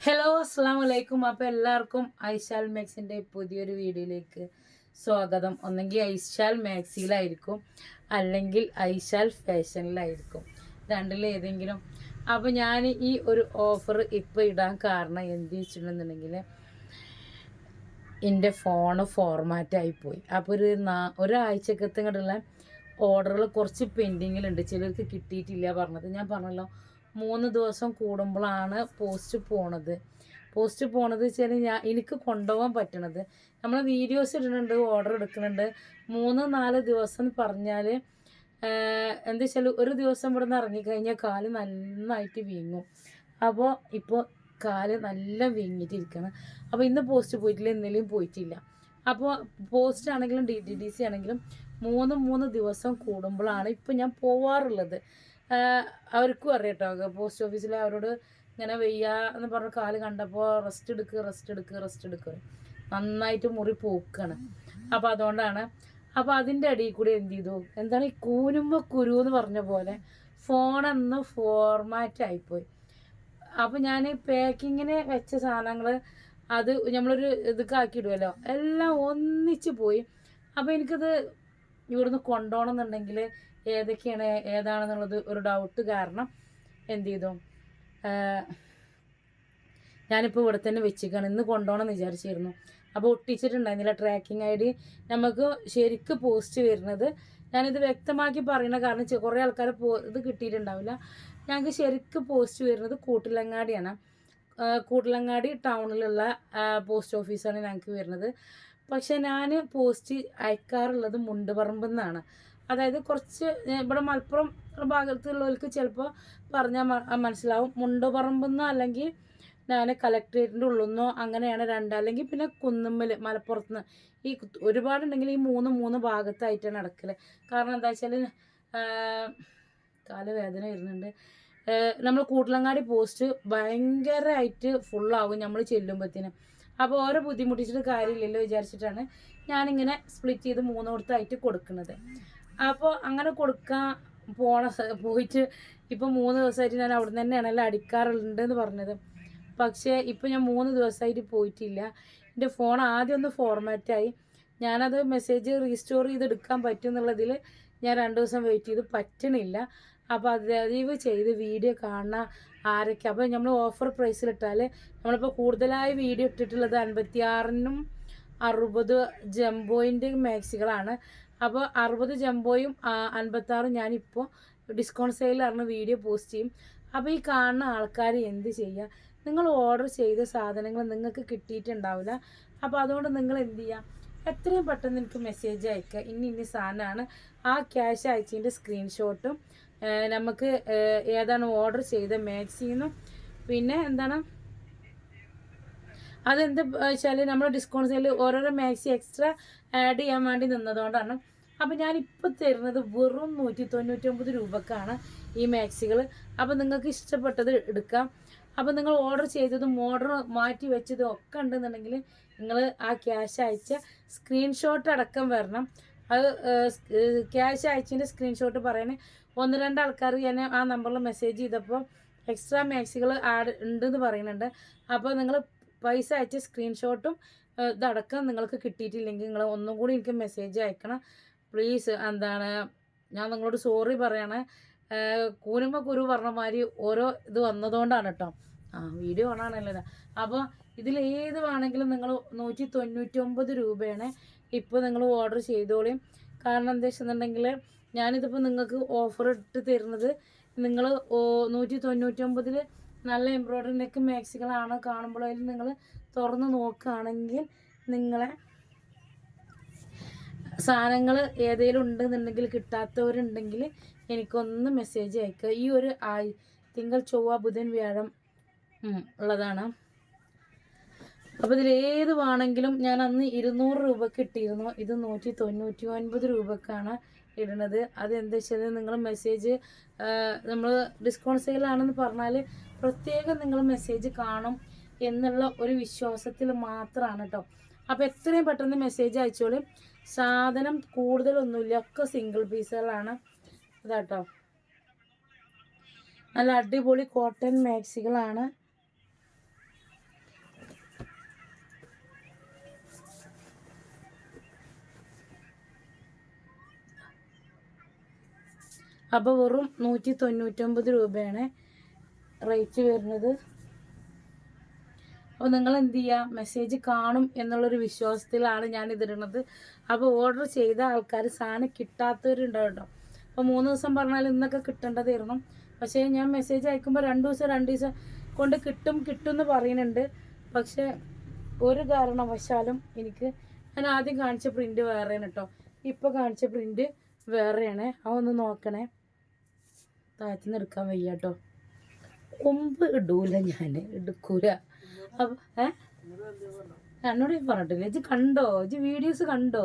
Hello അസ്സാം വലൈക്കും അപ്പോൾ എല്ലാവർക്കും ഐശാൽ മാക്സിന്റെ പുതിയൊരു വീഡിയോയിലേക്ക് സ്വാഗതം. ഒന്നെങ്കിൽ ഐശാൽ മാക്സിയിലായിരിക്കും അല്ലെങ്കിൽ ഐശാൽ ഫാഷനിലായിരിക്കും. രണ്ടിലേതെങ്കിലും അപ്പോൾ ഞാൻ ഈ ഒരു ഓഫർ ഇപ്പോൾ ഇടാൻ കാരണം എന്ത് വെച്ചിട്ടുണ്ടെന്നുണ്ടെങ്കിൽ എന്റെ ഫോണ് ഫോർമാറ്റായി പോയി. അപ്പോൾ ഒരു നാ ഒരാഴ്ചക്കത്തുള്ള ഓർഡറുകൾ കുറച്ച് പെൻഡിങ്ങിലുണ്ട് ചിലർക്ക് കിട്ടിയിട്ടില്ല പറഞ്ഞത്. ഞാൻ പറഞ്ഞല്ലോ മൂന്ന് ദിവസം കൂടുമ്പോഴാണ് പോസ്റ്റ് പോണത്. പോസ്റ്റ് പോണത് വെച്ചാൽ ഞാൻ എനിക്ക് കൊണ്ടുപോകാൻ പറ്റണത്. നമ്മൾ വീഡിയോസ് ഇടുന്നുണ്ട് ഓർഡർ എടുക്കുന്നുണ്ട്. മൂന്ന് നാല് ദിവസം എന്ന് പറഞ്ഞാൽ എന്താ വെച്ചാൽ ഒരു ദിവസം ഇവിടെ നിന്ന് ഇറങ്ങിക്കഴിഞ്ഞാൽ കാൽ നന്നായിട്ട് വീങ്ങും. അപ്പോൾ ഇപ്പോൾ കാൽ നല്ല വീങ്ങിയിട്ടിരിക്കണം അപ്പോൾ ഇന്ന് പോസ്റ്റ് പോയിട്ടില്ല ഇന്നലെയും പോയിട്ടില്ല. അപ്പോൾ പോസ്റ്റ് ആണെങ്കിലും ഡി ടി ഡി സി ആണെങ്കിലും മൂന്ന് മൂന്ന് ദിവസം കൂടുമ്പോഴാണ് ഇപ്പോൾ ഞാൻ പോവാറുള്ളത്. അവർക്കും കേട്ടോ പോസ്റ്റ് ഓഫീസിൽ അവരോട് ഇങ്ങനെ വയ്യ എന്ന് പറഞ്ഞ കാൽ കണ്ടപ്പോൾ റെസ്റ്റ് എടുക്കുക റെസ്റ്റ് എടുക്കുക റെസ്റ്റ് എടുക്കുക നന്നായിട്ട് മുറി പോക്കാണ്. അപ്പോൾ അതുകൊണ്ടാണ്. അപ്പോൾ അതിന്റെ അടിയിൽ കൂടി എന്ത് ചെയ്തു? എന്താണ് ഈ കൂനുമ്പോൾ കുരു എന്ന് പറഞ്ഞ പോലെ ഫോണെന്ന് ഫോർമാറ്റ് ആയിപ്പോയി. അപ്പോൾ ഞാൻ പാക്കിങ്ങിന് വെച്ച സാധനങ്ങൾ അത് നമ്മളൊരു ഇതൊക്കെ ആക്കിയിടുമല്ലോ എല്ലാം ഒന്നിച്ച് പോയി. അപ്പോൾ എനിക്കത് ഇവിടുന്ന് കൊണ്ടുപോകണം എന്നുണ്ടെങ്കിൽ ഏതൊക്കെയാണ് ഏതാണെന്നുള്ളത് ഒരു ഡൗട്ട് കാരണം എന്ത് ചെയ്തു? ഞാനിപ്പോൾ ഇവിടെ തന്നെ വെച്ചിരിക്കുകയാണ് ഇന്ന് കൊണ്ടുപോകണം എന്ന് വിചാരിച്ചിരുന്നു. അപ്പോൾ ഒട്ടിച്ചിട്ടുണ്ടായിരുന്നില്ല ട്രാക്കിംഗ് ഐ ഡി. നമുക്ക് ശരിക്ക് പോസ്റ്റ് വരുന്നത് ഞാനിത് വ്യക്തമാക്കി പറയുന്ന കാരണം കുറേ ആൾക്കാർ പോ ഇത് കിട്ടിയിട്ടുണ്ടാവില്ല. ഞങ്ങൾക്ക് ശരിക്ക് പോസ്റ്റ് വരുന്നത് കൂട്ടിലങ്ങാടിയാണ്. ആ, കൂട്ടിലങ്ങാടി ടൗണിലുള്ള പോസ്റ്റ് ഓഫീസാണ് ഞങ്ങൾക്ക് വരുന്നത്. പക്ഷെ ഞാൻ പോസ്റ്റ് അയക്കാറുള്ളത് മുണ്ടുപറമ്പിൽ നിന്നാണ് അതായത് കുറച്ച് ഇവിടെ മലപ്പുറം ഭാഗത്തുള്ളവർക്ക് ചിലപ്പോൾ പറഞ്ഞാൽ മനസ്സിലാവും. മുണ്ടുപറമ്പിൽ അല്ലെങ്കിൽ ഞാൻ കലക്ട്രേറ്റിന്റെ ഉള്ളിൽ നിന്നോ അങ്ങനെയാണ് രണ്ട് അല്ലെങ്കിൽ പിന്നെ കുന്നുമ്മൽ മലപ്പുറത്ത് നിന്ന് ഈ ഒരുപാടുണ്ടെങ്കിൽ ഈ മൂന്ന് മൂന്ന് ഭാഗത്തായിട്ടാണ് നടക്കൽ കാരണം എന്താ വെച്ചാൽ കാൽ വേദന വരുന്നുണ്ട്. നമ്മൾ കൂട്ടിലങ്ങാടി പോസ്റ്റ് ഭയങ്കരമായിട്ട് ഫുള്ളാവും നമ്മൾ ചെല്ലുമ്പോഴത്തേനും അപ്പോൾ ഓരോ ബുദ്ധിമുട്ടിച്ചിട്ട് കാര്യമില്ലല്ലോ വിചാരിച്ചിട്ടാണ് ഞാനിങ്ങനെ സ്പ്ലിറ്റ് ചെയ്ത് മൂന്നോടത്തായിട്ട് കൊടുക്കുന്നത് അപ്പോൾ അങ്ങനെ കൊടുക്കാൻ പോണ പോയിട്ട് ഇപ്പോൾ മൂന്ന് ദിവസമായിട്ട് ഞാൻ അവിടെ നിന്ന് തന്നെയാണല്ലോ അടിക്കാറുണ്ട് എന്ന് പറഞ്ഞത്. പക്ഷേ ഇപ്പോൾ ഞാൻ മൂന്ന് ദിവസമായിട്ട് പോയിട്ടില്ല. എന്റെ ഫോൺ ആദ്യം ഒന്ന് ഫോർമാറ്റായി ഞാനത് മെസ്സേജ് റീസ്റ്റോർ ചെയ്തെടുക്കാൻ പറ്റും എന്നുള്ളതിൽ ഞാൻ രണ്ട് ദിവസം വെയിറ്റ് ചെയ്ത് പറ്റണില്ല. അപ്പോൾ അത് ദയവ് ചെയ്ത് വീഡിയോ കാണുന്ന ആരൊക്കെ. അപ്പോൾ നമ്മൾ ഓഫർ പ്രൈസിലിട്ടാൽ നമ്മളിപ്പോൾ കൂടുതലായി വീഡിയോ ഇട്ടിട്ടുള്ളത് അൻപത്തി ആറിനും അറുപത് ജംബോയിന്റെ മാക്സികളാണ്. അപ്പോൾ അറുപത് ജംബോയും അൻപത്താറും ഞാനിപ്പോൾ ഡിസ്കൗണ്ട് സെയിലാണ് വീഡിയോ പോസ്റ്റ് ചെയ്യും. അപ്പോൾ ഈ കാണുന്ന ആൾക്കാർ എന്ത് ചെയ്യുക നിങ്ങൾ ഓർഡർ ചെയ്ത സാധനങ്ങൾ നിങ്ങൾക്ക് കിട്ടിയിട്ടുണ്ടാവില്ല. അപ്പോൾ അതുകൊണ്ട് നിങ്ങൾ എന്ത് ചെയ്യുക എത്രയും പെട്ടെന്ന് എനിക്ക് മെസ്സേജ് അയക്കുക ഇന്ന ഇന്ന സാധനമാണ് ആ ക്യാഷ് അയച്ചതിന്റെ സ്ക്രീൻഷോട്ടും നമുക്ക് ഏതാണ് ഓർഡർ ചെയ്ത മാക്സിന്നും പിന്നെ എന്താണ്? അതെന്ത് വെച്ചാൽ നമ്മൾ ഡിസ്കൗണ്ട് സെയിൽ ഓരോരോ മാക്സി എക്സ്ട്രാ ആഡ് ചെയ്യാൻ വേണ്ടി നിന്നതുകൊണ്ടാണ്. അപ്പോൾ ഞാനിപ്പോൾ തരുന്നത് വെറും നൂറ്റി തൊണ്ണൂറ്റൊമ്പത് രൂപക്കാണ് ഈ മാക്സികൾ അപ്പോൾ നിങ്ങൾക്ക് ഇഷ്ടപ്പെട്ടത് എടുക്കാം. അപ്പോൾ നിങ്ങൾ ഓർഡർ ചെയ്തതും ഓർഡർ മാറ്റി വെച്ചതും ഒക്കെ ഉണ്ടെന്നുണ്ടെങ്കിൽ നിങ്ങൾ ആ ക്യാഷ് അയച്ച സ്ക്രീൻഷോട്ട് അടക്കം വരണം. അത് ക്യാഷ് അയച്ചതിന്റെ സ്ക്രീൻഷോട്ട് പറയണേ. ഒന്ന് രണ്ട് ആൾക്കാർ ഞാൻ ആ നമ്പറിൽ മെസ്സേജ് ചെയ്തപ്പോൾ എക്സ്ട്രാ മാക്സികൾ ആഡ് ഉണ്ടെന്ന് പറയുന്നുണ്ട്. അപ്പോൾ നിങ്ങൾ പൈസ അയച്ച സ്ക്രീൻഷോട്ടും ഇതടക്കം നിങ്ങൾക്ക് കിട്ടിയിട്ടില്ലെങ്കിൽ നിങ്ങൾ ഒന്നും കൂടി എനിക്ക് മെസ്സേജ് അയക്കണം. പ്ലീസ് എന്താണ് ഞാൻ നിങ്ങളോട് സോറി പറയണേ. കൂനുമ്പ കുരു പറഞ്ഞ മാതിരി ഓരോ ഇത് വന്നതുകൊണ്ടാണ് കേട്ടോ ആ വീഡിയോ ഓണാണല്ലോ അപ്പോൾ ഇതിൽ ഏത് വേണമെങ്കിലും നിങ്ങൾ നൂറ്റി തൊണ്ണൂറ്റൊമ്പത് രൂപയാണ് ഇപ്പോൾ നിങ്ങൾ ഓർഡർ ചെയ്തോളിയും കാരണം എന്താ വെച്ചെന്നുണ്ടെങ്കിൽ ഞാനിതിപ്പോൾ നിങ്ങൾക്ക് ഓഫർ ഇട്ട് തരുന്നത് നിങ്ങൾ നൂറ്റി തൊണ്ണൂറ്റൊമ്പതിൽ നല്ല എംബ്രോയ്ഡറി നെക്ക് മാക്സികളാണ് കാണുമ്പോൾ അതിൽ നിങ്ങൾ തുറന്ന് നോക്കുകയാണെങ്കിൽ നിങ്ങളെ സാധനങ്ങൾ ഏതെങ്കിലും ഉണ്ടെന്നുണ്ടെങ്കിൽ കിട്ടാത്തവരുണ്ടെങ്കിൽ എനിക്കൊന്ന് മെസ്സേജ് അയക്കുക. ഈ ഒരു ആയി തിങ്കൾ ചൊവ്വ ബുധൻ വ്യാഴം ഉള്ളതാണ്. അപ്പോൾ ഇതിൽ ഏത് വേണമെങ്കിലും ഞാൻ അന്ന് ഇരുന്നൂറ് രൂപക്ക് ഇട്ടിരുന്നു. ഇത് നൂറ്റി തൊണ്ണൂറ്റി ഒൻപത് രൂപക്കാണ് ഇടുന്നത്. എന്താ വെച്ചാൽ നിങ്ങൾ മെസ്സേജ് നമ്മൾ ഡിസ്കൗണ്ട് സെയിലാണെന്ന് പറഞ്ഞാൽ പ്രത്യേകം നിങ്ങൾ മെസ്സേജ് കാണും എന്നുള്ള ഒരു വിശ്വാസത്തിൽ മാത്രമാണ് കേട്ടോ അപ്പോൾ എത്രയും പെട്ടെന്ന് മെസ്സേജ് അയച്ചോളും. സാധനം കൂടുതലൊന്നുമില്ല. ഒക്കെ സിംഗിൾ പീസുകളാണ് ഇതാട്ടോ. നല്ല അടിപൊളി കോട്ടൺ മാക്സികളാണ് അപ്പോൾ വെറും നൂറ്റി തൊണ്ണൂറ്റൊമ്പത് രൂപയാണ് റേറ്റ് വരുന്നത്. അപ്പോൾ നിങ്ങൾ എന്ത് ചെയ്യുക മെസ്സേജ് കാണും എന്നുള്ളൊരു വിശ്വാസത്തിലാണ് ഞാൻ ഇതിടുന്നത് അപ്പോൾ ഓർഡർ ചെയ്ത ആൾക്കാർ സാധനം കിട്ടാത്തവരുണ്ടാവും കേട്ടോ. അപ്പോൾ മൂന്ന് ദിവസം പറഞ്ഞാൽ ഇന്നൊക്കെ കിട്ടേണ്ടതായിരുന്നു പക്ഷേ ഞാൻ മെസ്സേജ് അയക്കുമ്പോൾ രണ്ട് ദിവസം രണ്ട് ദിവസം കൊണ്ട് കിട്ടും കിട്ടും എന്ന് പറയുന്നുണ്ട്. പക്ഷേ ഒരു കാരണവശാലും എനിക്ക് ഞാൻ ആദ്യം കാണിച്ച പ്രിന്റ് വേറെയാണ് കേട്ടോ. ഇപ്പോൾ കാണിച്ച പ്രിന്റ് വേറെയാണ്. അതൊന്ന് നോക്കണേ. താഴ്ത്തുനിന്ന് എടുക്കാൻ വയ്യ കേട്ടോ കൊമ്പ് ഇടൂല ഞാൻ എടുക്കൂല. അപ്പൊ ഏ? എന്നോട് പറഞ്ഞിട്ടില്ല? ഇജ്ജ് കണ്ടോ? ഇജ്ജ് വീഡിയോസ് കണ്ടോ?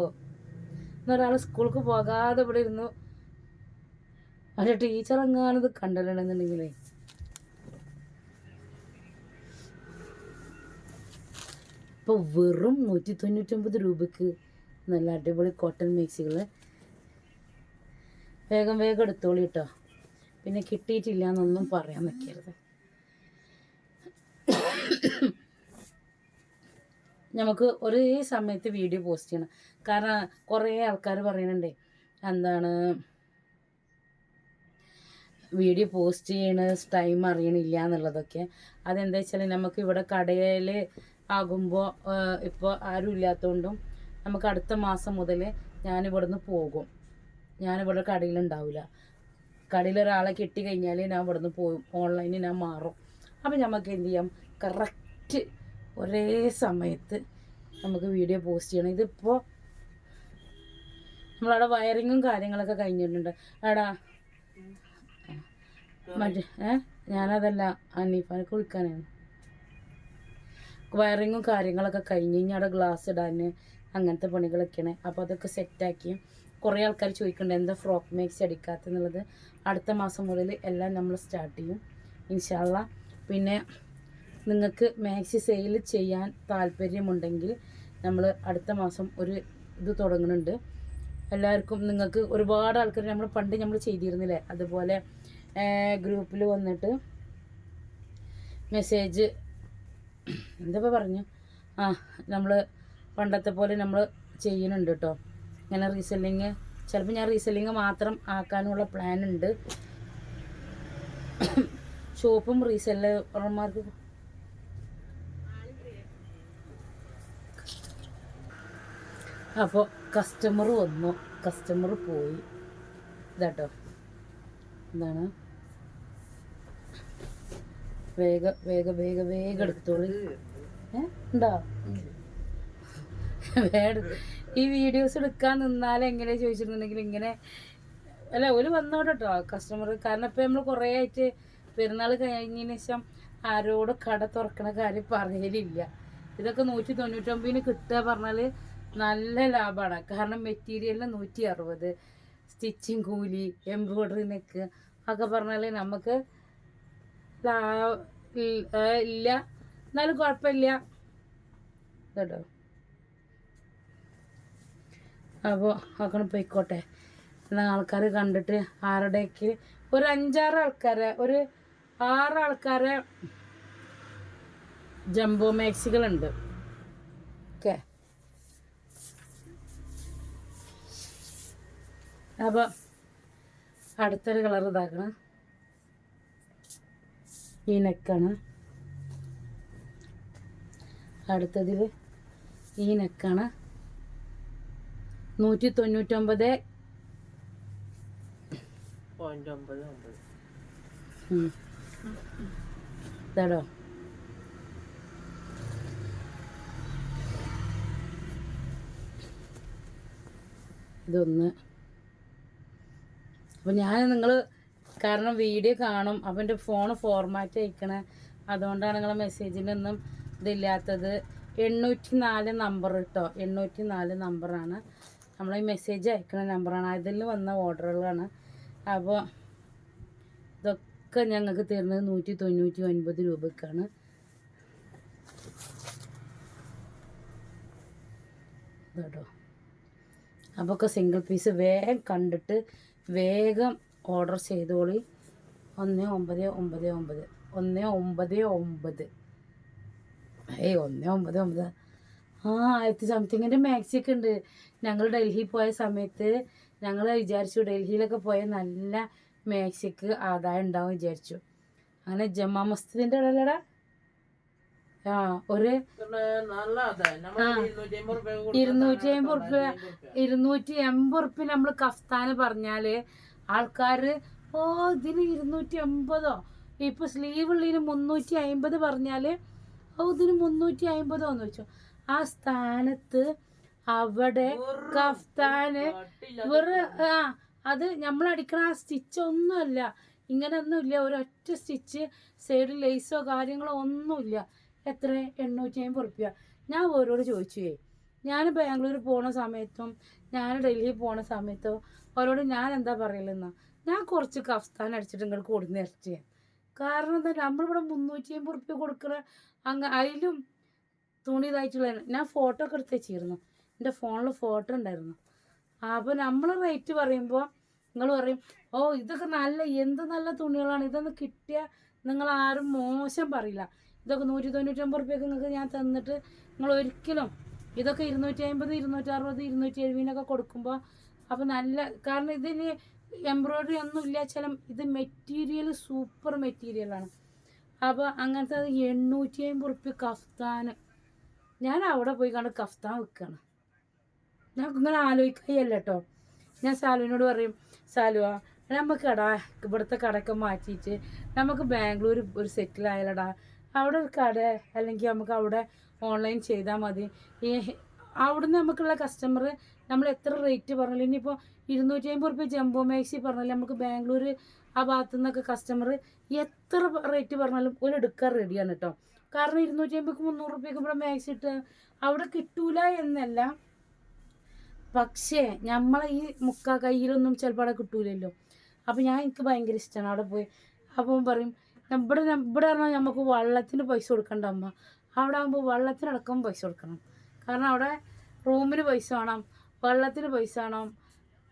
എന്നൊരാൾ സ്കൂൾക്ക് പോകാതെ ഇവിടെ ഇരുന്നു. പക്ഷെ ടീച്ചർ എങ്ങാനത് കണ്ടിട്ടുണ്ടെന്നുണ്ടെങ്കിലേ. ഇപ്പോൾ വെറും നൂറ്റി തൊണ്ണൂറ്റൊമ്പത് രൂപക്ക് നല്ല അടിപൊളി കോട്ടൺ മിക്സികൾ വേഗം വേഗം എടുത്തോളി കേട്ടോ പിന്നെ കിട്ടിയിട്ടില്ല എന്നൊന്നും പറയാൻ നിൽക്കരുത് നമുക്ക് ഒരേ സമയത്ത് വീഡിയോ പോസ്റ്റ് ചെയ്യണം. കാരണം കുറേ ആൾക്കാർ പറയുന്നുണ്ടേ എന്താണ് വീഡിയോ പോസ്റ്റ് ചെയ്യണ ടൈം അറിയണില്ല എന്നുള്ളതൊക്കെ. അതെന്താ വെച്ചാൽ നമുക്ക് ഇവിടെ കടയിൽ ആകുമ്പോൾ ഇപ്പോൾ ആരും ഇല്ലാത്തതുകൊണ്ടും നമുക്ക് അടുത്ത മാസം മുതൽ ഞാനിവിടെ നിന്ന് പോകും. ഞാനിവിടെ കടയിലുണ്ടാവില്ല കടയിൽ ഒരാളെ കിട്ടി കഴിഞ്ഞാൽ ഞാൻ ഇവിടുന്ന് പോകും ഓൺലൈനിൽ ഞാൻ മാറും. അപ്പം നമുക്ക് എന്ത് ചെയ്യാം? കറക്റ്റ് ഒരേ സമയത്ത് നമുക്ക് വീഡിയോ പോസ്റ്റ് ചെയ്യണം. ഇതിപ്പോൾ നമ്മളവിടെ വയറിങ്ങും കാര്യങ്ങളൊക്കെ കഴിഞ്ഞിട്ടുണ്ട്. എടാ മറ്റേ ഏ? ഞാനതല്ല അനീഫാനൊക്കെ വിളിക്കാനാണ്. വയറിങ്ങും കാര്യങ്ങളൊക്കെ കഴിഞ്ഞ് ഇനി അവിടെ ഗ്ലാസ് ഇടാൻ അങ്ങനത്തെ പണികളൊക്കെയാണ്. അപ്പോൾ അതൊക്കെ സെറ്റാക്കി കുറേ ആൾക്കാർ ചോദിക്കുന്നുണ്ട് എന്താ ഫ്രോക്ക് മേക്സ് അടിക്കാത്തെന്നുള്ളത് അടുത്ത മാസം മുതൽ എല്ലാം നമ്മൾ സ്റ്റാർട്ട് ചെയ്യും ഇൻഷാല്ല പിന്നെ നിങ്ങൾക്ക് മാക്സി സെയിൽ ചെയ്യാൻ താല്പര്യമുണ്ടെങ്കിൽ നമ്മൾ അടുത്ത മാസം ഒരു ഇത് തുടങ്ങുന്നുണ്ട്. എല്ലാവർക്കും നിങ്ങൾക്ക് ഒരുപാട് ആൾക്കാർ നമ്മൾ പണ്ട് നമ്മൾ ചെയ്തിരുന്നില്ലേ? അതുപോലെ ഗ്രൂപ്പിൽ വന്നിട്ട് മെസ്സേജ് എന്താ പറഞ്ഞു? ആ നമ്മൾ പണ്ടത്തെ പോലെ നമ്മൾ ചെയ്യുന്നുണ്ട് കേട്ടോ ഇങ്ങനെ റീസെല്ലിങ് ചിലപ്പോൾ ഞാൻ റീസെല്ലിങ് മാത്രം ആക്കാനുള്ള പ്ലാൻ ഉണ്ട്. ഷോപ്പും റീസെല്ലർമാർക്ക് അപ്പോൾ കസ്റ്റമർ വന്നു. കസ്റ്റമർ പോയി. ഇതാട്ടോ. എന്താണ് വേഗ വേഗ വേഗ വേഗം എടുത്തോളി. ഏ? ഉണ്ടോ? വേഗം ഈ വീഡിയോസ് എടുക്കാൻ നിന്നാൽ എങ്ങനെ ചോദിച്ചിട്ടുണ്ടെങ്കിൽ ഇങ്ങനെ അല്ല ഒരു വന്നോട്ടെ കേട്ടോ കസ്റ്റമർ കാരണം ഇപ്പം നമ്മൾ കുറേ ആയിട്ട് പെരുന്നാൾ കഴിഞ്ഞതിന് ശേഷം ആരോട് കട തുറക്കണ കാര്യം പറയലില്ല. ഇതൊക്കെ നൂറ്റി തൊണ്ണൂറ്റൊമ്പതിന് കിട്ടുക പറഞ്ഞാൽ നല്ല ലാഭമാണ് കാരണം മെറ്റീരിയലിന് നൂറ്റി അറുപത് സ്റ്റിച്ചിങ് കൂലി എംബ്രോയ്ഡറി നെക്ക് ഒക്കെ പറഞ്ഞാൽ നമുക്ക് ലാ ഇല്ല. എന്നാലും കുഴപ്പമില്ല. കേട്ടോ അപ്പോൾ അങ്ങനെ പോയിക്കോട്ടെ. എന്നാൽ ആൾക്കാർ കണ്ടിട്ട് ആരുടെയൊക്കെ ഒരു അഞ്ചാറ് ആൾക്കാരെ ഒരു ആറ് ആൾക്കാരെ ജംബോ മാക്സികളുണ്ട്. ഓക്കെ. അപ്പോൾ അടുത്തൊരു കളർ ഇതാക്കണം. ഈ നെക്കാണ്. അടുത്തതിൽ ഈ നെക്കാണ്. നൂറ്റി തൊണ്ണൂറ്റൊമ്പത്. ഇതാടോ. ഇതൊന്ന്. അപ്പം ഞാൻ നിങ്ങൾ കാരണം വീഡിയോ കാണും. അപ്പം എന്റെ ഫോൺ ഫോർമാറ്റ് അയക്കണേ. അതുകൊണ്ടാണ് നിങ്ങളെ മെസ്സേജിനൊന്നും ഒന്നും ഇതില്ലാത്തത്. എണ്ണൂറ്റി നാല് നമ്പർ കേട്ടോ എണ്ണൂറ്റി നാല് നമ്പറാണ് നമ്മൾ ഈ മെസ്സേജ് അയക്കുന്ന നമ്പറാണ് അതിൽ വന്ന ഓർഡറുകളാണ് അപ്പോൾ ഇതൊക്കെ ഞങ്ങൾക്ക് തരുന്നത് നൂറ്റി തൊണ്ണൂറ്റി ഒൻപത് രൂപക്കാണ്. കേട്ടോ അപ്പോൾ ഒക്കെ സിംഗിൾ പീസ് വേഗം കണ്ടിട്ട് വേഗം ഓർഡർ ചെയ്തോളി. ഒന്ന് ഒമ്പത് ഒമ്പത് ഒമ്പത്. ഒന്ന് ഒമ്പത് ഒമ്പത്. ഏയ് ഒന്ന് ഒമ്പത് ഒമ്പത്. ആ ആയിരത്തി സംതിങ്ങിന്റെ മാക്സി ഒക്കെ ഉണ്ട്. ഞങ്ങൾ ഡൽഹി പോയ സമയത്ത് ഞങ്ങൾ വിചാരിച്ചു ഡൽഹിയിലൊക്കെ പോയ നല്ല മാക്സിക്ക് ആദായം ഉണ്ടാവും വിചാരിച്ചു. അങ്ങനെ ജമാ മസ്ജിദിന്റെ ഇടയിലടാ ആ ഒരു. ഇരുന്നൂറ്റി അമ്പത് റുപ്യ ഇരുന്നൂറ്റി അമ്പത് എൺപത് റുപ്യ നമ്മൾ കഫ്താന് പറഞ്ഞാൽ ആൾക്കാര് ഓ ഇതിന് ഇരുന്നൂറ്റി എൺപതോ ഇപ്പൊ സ്ലീവ് ഉള്ളതിന് മുന്നൂറ്റി അമ്പത് പറഞ്ഞാൽ ഓ ഇതിന് മുന്നൂറ്റി അമ്പതോ എന്ന് വെച്ചു ആ സ്ഥാനത്ത് അവിടെ കഫ്താന് വെറു ആ അത് നമ്മൾ അടിക്കണ ആ സ്റ്റിച്ച് ഒന്നുമല്ല. ഇങ്ങനെയൊന്നുമില്ല ഒരൊറ്റ സ്റ്റിച്ച് സൈഡിൽ ലേസോ കാര്യങ്ങളോ ഒന്നുമില്ല എത്ര? എണ്ണൂറ്റി അമ്പത് റുപ്യ ഞാൻ ഓരോട് ചോദിച്ചു ഞാൻ ബാംഗ്ലൂർ പോണ സമയത്തും ഞാൻ ഡൽഹി പോണ സമയത്തും അവരോട് ഞാൻ എന്താ പറയലെന്നാ? ഞാൻ കുറച്ച് കഫ്താൻ അടിച്ചിട്ട് നിങ്ങൾക്ക് കൊടുന്ന് ഇറച്ചി. കാരണം എന്താ? നമ്മളിവിടെ മുന്നൂറ്റി അമ്പത് റുപ്യ കൊടുക്കണ അങ്ങ് അതിലും തുണി ഇതായിട്ടുള്ള ഞാൻ ഫോട്ടോ ഒക്കെ എടുത്ത് വെച്ചിരുന്നു. എന്റെ ഫോണിൽ ഫോട്ടോ ഉണ്ടായിരുന്നു. അപ്പോൾ നമ്മൾ റേറ്റ് പറയുമ്പോൾ നിങ്ങൾ പറയും ഓ ഇതൊക്കെ നല്ല എന്ത് നല്ല തുണികളാണ്. ഇതൊന്ന് കിട്ടിയാൽ നിങ്ങൾ ആരും മോശം പറയില്ല. ഇതൊക്കെ നൂറ്റി തൊണ്ണൂറ്റമ്പത് റുപ്യക്ക് നിങ്ങൾക്ക് ഞാൻ തന്നിട്ട് നിങ്ങൾ ഒരിക്കലും ഇതൊക്കെ ഇരുന്നൂറ്റി അമ്പത് ഇരുന്നൂറ്റി അറുപത് ഇരുന്നൂറ്റി എഴുപതിനൊക്കെ കൊടുക്കുമ്പോൾ അപ്പോൾ നല്ല കാരണം ഇതിന് എംബ്രോയ്ഡറി ഒന്നും ഇല്ല. ചില ഇത് മെറ്റീരിയൽ സൂപ്പർ മെറ്റീരിയലാണ് അപ്പോൾ അങ്ങനത്തെ എണ്ണൂറ്റി അമ്പത് റുപ്യ കഫ്താൻ ഞാൻ അവിടെ പോയി കണ്ട് കഫ്താൻ വെക്കുകയാണ് ഞാൻ ഇങ്ങനെ ആലോചിക്കുകയല്ല കേട്ടോ ഞാൻ സാലുവിനോട് പറയും സാലുവ നമുക്ക് കട ഇവിടുത്തെ കടയൊക്കെ മാറ്റിയിട്ട് നമുക്ക് ബാംഗ്ലൂർ ഒരു സെറ്റിൽ ആയാലടാ. അവിടെ ഒരു കട അല്ലെങ്കിൽ നമുക്ക് അവിടെ ഓൺലൈൻ ചെയ്താൽ മതി. ഈ അവിടുന്ന് നമുക്കുള്ള കസ്റ്റമർ നമ്മൾ എത്ര റേറ്റ് പറഞ്ഞാലും ഇനിയിപ്പോൾ ഇരുന്നൂറ്റി അമ്പത് റുപ്യ ജംബോ മാക്സി പറഞ്ഞാലും നമുക്ക് ബാംഗ്ലൂർ ആ ഭാഗത്തു നിന്നൊക്കെ കസ്റ്റമർ എത്ര റേറ്റ് പറഞ്ഞാലും ഒരു എടുക്കാൻ റെഡിയാണ് കേട്ടോ കാരണം ഇരുന്നൂറ്റി അമ്പത് മുന്നൂറ് റുപ്യക്ക് ഇവിടെ മാക്സി അവിടെ കിട്ടൂല എന്നല്ല. പക്ഷേ നമ്മളെ ഈ മുക്കാ കയ്യിലൊന്നും ചിലപ്പോൾ അവിടെ കിട്ടൂലല്ലോ. അപ്പോൾ ഞാൻ എനിക്ക് ഭയങ്കര ഇഷ്ടമാണ് അവിടെ പോയി. അപ്പം പറയും ഇവിടെ ഇവിടെ പറഞ്ഞാൽ നമുക്ക് വള്ളത്തിന് പൈസ കൊടുക്കണ്ട അമ്മ അവിടെ ആകുമ്പോൾ വള്ളത്തിനടക്കം പൈസ കൊടുക്കണം. കാരണം അവിടെ റൂമിന് പൈസ വേണം വെള്ളത്തിന് പൈസ വേണം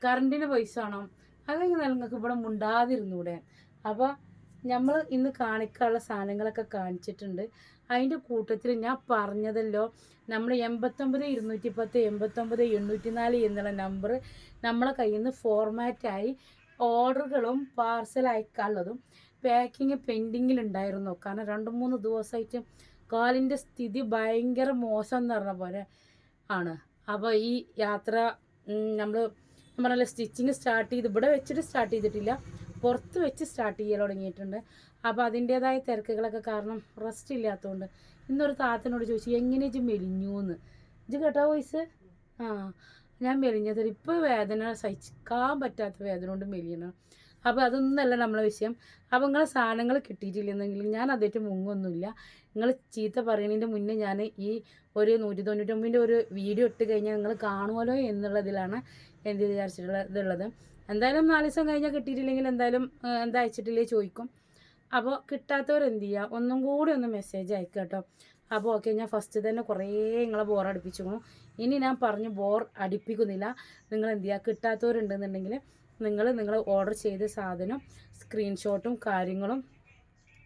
കറണ്ടിന് പൈസ വേണം. അങ്ങനെ നിങ്ങൾക്ക് ഇവിടെ മുണ്ടാതിരുന്നൂടെ. അപ്പോൾ നമ്മൾ ഇന്ന് കാണിക്കാനുള്ള സാധനങ്ങളൊക്കെ കാണിച്ചിട്ടുണ്ട്. അതിന്റെ കൂട്ടത്തിൽ ഞാൻ പറഞ്ഞതല്ലോ നമ്മൾ എൺപത്തൊമ്പത് ഇരുന്നൂറ്റി പത്ത് എൺപത്തൊമ്പത് എണ്ണൂറ്റി നാല് എന്നുള്ള നമ്പർ നമ്മളെ കയ്യിൽ നിന്ന് ഫോർമാറ്റായി ഓർഡറുകളും പാർസൽ അയക്കാനുള്ളതും പാക്കിങ് പെൻഡിങ്ങിലുണ്ടായിരുന്നു കാരണം രണ്ട് മൂന്ന് ദിവസമായിട്ട് കാലിന്റെ സ്ഥിതി ഭയങ്കര മോശം എന്ന് പറഞ്ഞ പോലെ ആണ്. അപ്പോൾ ഈ യാത്ര നമ്മൾ നമ്മളല്ല സ്റ്റിച്ചിങ് സ്റ്റാർട്ട് ചെയ്ത് ഇവിടെ വെച്ചിട്ട് സ്റ്റാർട്ട് ചെയ്തിട്ടില്ല. പുറത്ത് വെച്ച് സ്റ്റാർട്ട് ചെയ്യൽ തുടങ്ങിയിട്ടുണ്ട്. അപ്പോൾ അതിന്റേതായ തിരക്കുകളൊക്കെ കാരണം റെസ്റ്റ് ഇല്ലാത്തതുകൊണ്ട് ഇന്നൊരു താത്തനോട് ചോദിച്ചു എങ്ങനെ ഇത് മെലിഞ്ഞു എന്ന് ഇത് കേട്ടോ വോയിസ്? ആ ഞാൻ മെലിഞ്ഞത് ഇപ്പോൾ വേദന സഹിക്കാൻ പറ്റാത്ത വേദന കൊണ്ട് മെലിയണം. അപ്പോൾ അതൊന്നുമല്ല നമ്മളെ വിഷയം. അപ്പോൾ നിങ്ങളെ സാധനങ്ങൾ കിട്ടിയിട്ടില്ലെന്നെങ്കിൽ ഞാൻ അതേറ്റ് മുങ്ങൊന്നുമില്ല. നിങ്ങൾ ചീത്ത പറയുന്നതിന്റെ മുന്നേ ഞാൻ ഈ ഒരു നൂറ്റി തൊണ്ണൂറ്റൊമ്പതിന്റെ ഒരു വീഡിയോ ഇട്ട് കഴിഞ്ഞാൽ നിങ്ങൾ കാണുമല്ലോ എന്നുള്ളതിലാണ് എന്ത് വിചാരിച്ചിട്ടുള്ള ഇതുള്ളത്. എന്തായാലും നാല് ദിവസം കഴിഞ്ഞാൽ കിട്ടിയിട്ടില്ലെങ്കിൽ എന്തായാലും എന്താ അയച്ചിട്ടില്ലേ ചോദിക്കും. അപ്പോൾ കിട്ടാത്തവർ എന്ത് ചെയ്യുക ഒന്നും കൂടി ഒന്ന് മെസ്സേജ് അയക്കുക കേട്ടോ. അപ്പോൾ ഓക്കെ ഞാൻ ഫസ്റ്റ് തന്നെ കുറേ നിങ്ങളെ ബോർ അടുപ്പിച്ചു ഇനി ഞാൻ പറഞ്ഞു ബോർ അടിപ്പിക്കുന്നില്ല. നിങ്ങൾ എന്ത് ചെയ്യുക കിട്ടാത്തവരുണ്ടെന്നുണ്ടെങ്കിൽ നിങ്ങൾ നിങ്ങൾ ഓർഡർ ചെയ്ത സാധനം സ്ക്രീൻഷോട്ടും കാര്യങ്ങളും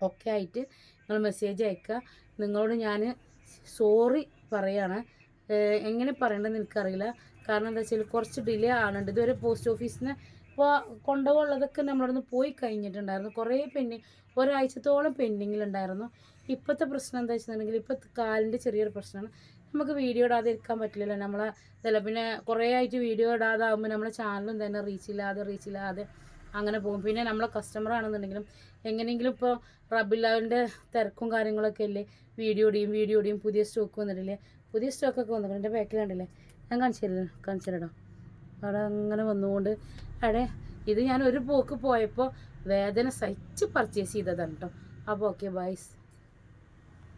ഒക്കെ ആയിട്ട് നിങ്ങൾ മെസ്സേജ് അയക്കുക. നിങ്ങളോട് ഞാൻ സോറി പറയാണ്. എങ്ങനെ പറയേണ്ടതെന്ന് എനിക്കറിയില്ല. കാരണം എന്താ വെച്ചാൽ കുറച്ച് ഡിലേ ആണുണ്ട് ഇതുവരെ പോസ്റ്റ് ഓഫീസിൽ നിന്ന് ഇപ്പോൾ കൊണ്ടുപോകുള്ളതൊക്കെ നമ്മളവിടുന്ന് പോയി കഴിഞ്ഞിട്ടുണ്ടായിരുന്നു. കുറേ പെൻഡിങ് ഒരാഴ്ചത്തോളം പെൻഡിങ്ങിലുണ്ടായിരുന്നു. ഇപ്പോഴത്തെ പ്രശ്നം എന്താ വെച്ചിട്ടുണ്ടെങ്കിൽ ഇപ്പോൾ കാലിന്റെ ചെറിയൊരു പ്രശ്നമാണ്. നമുക്ക് വീഡിയോ ഇടാതെ ഇരിക്കാൻ പറ്റില്ലല്ലോ. നമ്മളെ ഇതല്ല പിന്നെ കുറേ ആയിട്ട് വീഡിയോ ഇടാതെ ആകുമ്പോൾ നമ്മളെ ചാനലും തന്നെ റീച്ച് ഇല്ലാതെ റീച്ച് ഇല്ലാതെ അങ്ങനെ പോകും. പിന്നെ നമ്മളെ കസ്റ്റമർ ആണെന്നുണ്ടെങ്കിലും എങ്ങനെയെങ്കിലും ഇപ്പോൾ റബില്ലാവിന്റെ തിരക്കും കാര്യങ്ങളൊക്കെ അല്ലേ വീഡിയോ ഇടിയും വീഡിയോ ഇടിയും പുതിയ സ്റ്റോക്ക് വന്നിട്ടില്ലേ? പുതിയ സ്റ്റോക്കൊക്കെ വന്നിട്ടുണ്ട്. എന്റെ ബാക്കിൽ കണ്ടില്ലേ? ഞാൻ കാണിച്ചു തരുന്നു കാണിച്ചു തരാം അവിടെ അങ്ങനെ വന്നുകൊണ്ട് അവിടെ ഇത് ഞാൻ ഒരു പോക്ക് പോയപ്പോൾ വേദന സഹിച്ച് പർച്ചേസ് ചെയ്തതാണ് കേട്ടോ അപ്പോൾ ഓക്കെ ബൈസ്